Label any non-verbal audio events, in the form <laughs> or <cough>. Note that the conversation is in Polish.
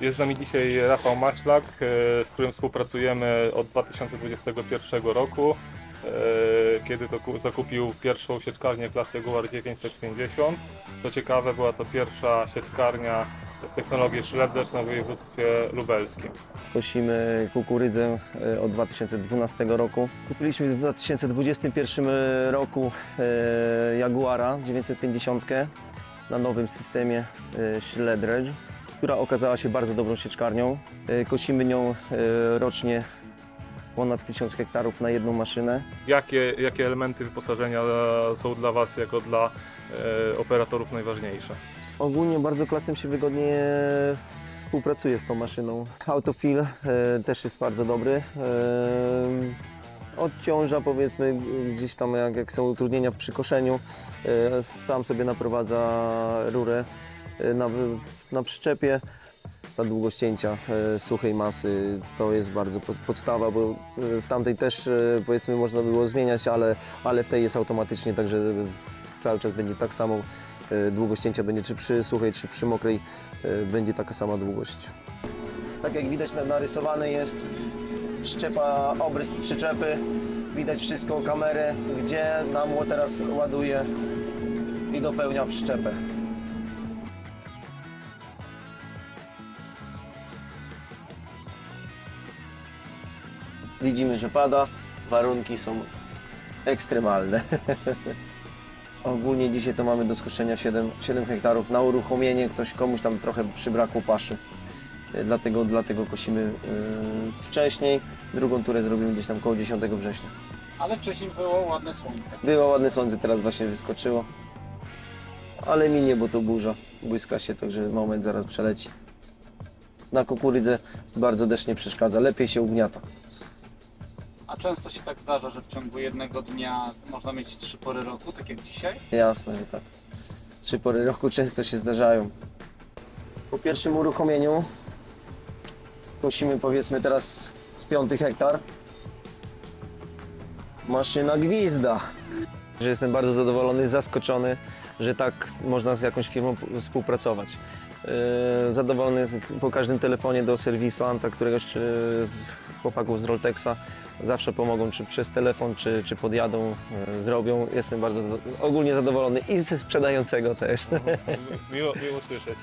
Jest z nami dzisiaj Rafał Maślak, e, z którym współpracujemy od 2021 roku, e, kiedy to ku- zakupił pierwszą sieczkarnię klasy Jaguar 950. Co ciekawe, była to pierwsza sieczkarnia technologii Schledders na województwie lubelskim. Kosimy kukurydzę e, od 2012 roku. Kupiliśmy w 2021 roku Jaguara 950 na nowym systemie Schledredge, która okazała się bardzo dobrą sieczkarnią. E, Kosimy nią e, rocznie ponad 1000 hektarów na jedną maszynę. Jakie, jakie elementy wyposażenia e, są dla Was jako dla operatorów najważniejsze? Ogólnie bardzo klasem się wygodnie współpracuje z tą maszyną. Autofil e, też jest bardzo dobry. Odciąża powiedzmy gdzieś tam jak, jak są utrudnienia przy koszeniu. Sam sobie naprowadza rurę na, na przyczepie. Ta długość cięcia e, suchej masy to jest bardzo pod, podstawa, bo e, w tamtej też powiedzmy można było zmieniać, ale, ale w tej jest automatycznie, także cały czas będzie tak samo długość cięcia będzie czy przy suchej, czy przy mokrej będzie taka sama długość. Tak jak widać na- narysowane jest przyczepa, obrys przyczepy, widać wszystko, kamerę, gdzie nam teraz ładuje i dopełnia przyczepę. Widzimy, że pada, warunki są ekstremalne. <laughs> Ogólnie dzisiaj to mamy do skoszenia 7, 7 hektarów na uruchomienie. Ktoś komuś tam trochę przybrakło paszy. E, Dlatego, dlatego kosimy e, wcześniej. Drugą turę zrobimy gdzieś tam koło 10 września. Ale wcześniej było ładne słońce. Było ładne słońce, teraz właśnie wyskoczyło. Ale minie, bo to burza. Błyska się, także moment zaraz przeleci. Na kukurydzę bardzo deszcz nie przeszkadza, lepiej się ugniata. Często się tak zdarza, że w ciągu jednego dnia można mieć trzy pory roku, tak jak dzisiaj. Jasne, że tak. Trzy pory roku często się zdarzają. Po pierwszym uruchomieniu kosimy powiedzmy teraz z piąty hektar. Maszyna gwizda. Że jestem bardzo zadowolony, zaskoczony, że tak można z jakąś firmą współpracować. Yy, Zadowolony jest po każdym telefonie do serwisu Anta, któregoś z chłopaków z Roltexa. Zawsze pomogą, czy przez telefon, czy, czy podjadą, yy, zrobią. Jestem bardzo ogólnie zadowolony i ze sprzedającego też. <laughs> Miło, miło słyszeć.